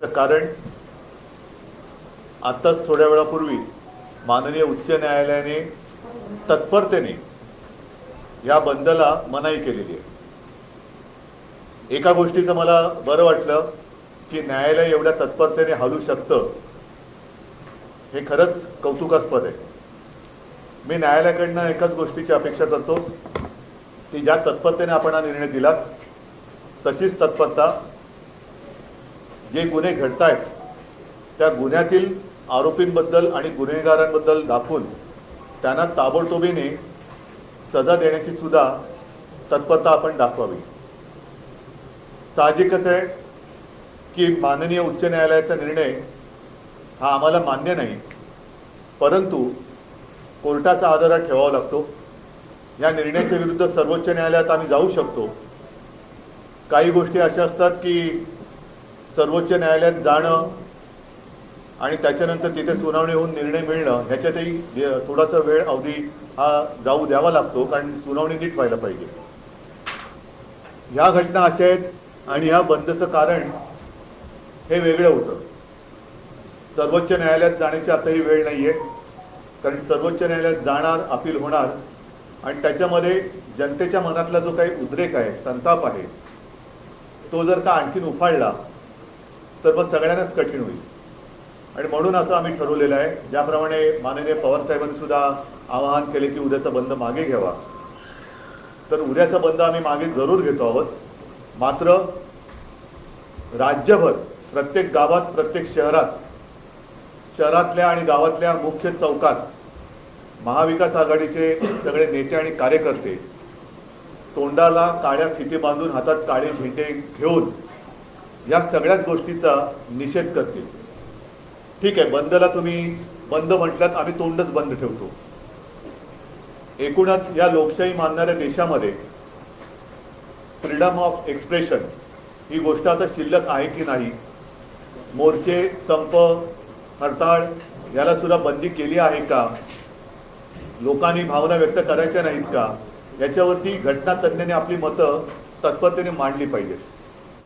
कारण आत्ताच थोड्या वेळापूर्वी माननीय उच्च न्यायालयाने तत्परतेने या बंदला मनाई केलेली आहे. एका गोष्टीचं मला बरं वाटलं की न्यायालय एवढ्या तत्परतेने हलू शकतं हे खरंच कौतुकास्पद आहे. मी न्यायालयाकडनं एकाच गोष्टीची अपेक्षा करतो की ज्या तत्परतेने आपण हा निर्णय दिलात तशीच तत्परता जे गुन्हे घडत आहेत त्या गुन्ह्यातील आरोपींबद्दल आणि गुन्हेगारांबद्दल दाखवून त्यांना ताबडतोबीने सजा देण्याची सुद्धा तत्परता आपण दाखवावी. साहजिकच आहे की माननीय उच्च न्यायालयाचा निर्णय हा आम्हाला मान्य नाही परंतु कोर्टाचा आदरा ठेवावा लागतो. या निर्णयाच्या विरुद्ध सर्वोच्च न्यायालयात आम्ही जाऊ शकतो. काही गोष्टी अशा असतात की सर्वोच्च न्यायालयात जाणं आणि त्याच्यानंतर तिथे सुनावणी होऊन निर्णय मिळणं ह्याच्यातही थोडासा वेळ अवधी हा जाऊ द्यावा लागतो कारण सुनावणी नीट व्हायला पाहिजे. ह्या घटना अशा आहेत आणि ह्या बंदचं कारण हे वेगळं होतं. सर्वोच्च न्यायालयात जाण्याची आताही वेळ नाही आहे कारण सर्वोच्च न्यायालयात जाणार अपील होणार आणि त्याच्यामध्ये जनतेच्या मनातला जो काही उद्रेक आहे संताप आहे तो जर का आणखीन उफाळला तर मग सगळ्यांनाच कठीण होईल. आणि म्हणून असं आम्ही ठरवलेलं आहे ज्याप्रमाणे माननीय पवार साहेबांनी सुद्धा आवाहन केले की उद्याचा बंद मागे घ्यावा. तर उद्याचा बंद आम्ही मागे जरूर घेतो आहोत. मात्र राज्यभर प्रत्येक गावात प्रत्येक शहरात शहरातल्या आणि गावातल्या मुख्य चौकात महाविकास आघाडीचे सगळे नेते आणि कार्यकर्ते तोंडाला काळ्या फिती बांधून हातात काळे झेंडे घेऊन या सगळ्याच गोष्टीचा निषेध करतील. ठीक आहे बंदला तुम्ही बंद म्हटल्यात आम्ही तोंडच बंद ठेवतो. एकूणच या लोकशाही मानणाऱ्या देशामध्ये फ्रीडम ऑफ एक्सप्रेशन ही गोष्ट आता शिल्लक आहे की नाही मोर्चे संप हरताळ याला सुद्धा बंदी केली आहे का? लोकांनी भावना व्यक्त करायच्या नाहीत का? याच्यावरती घटना तज्ज्ञांनी आपली मतं तत्परतेने मांडली पाहिजेत.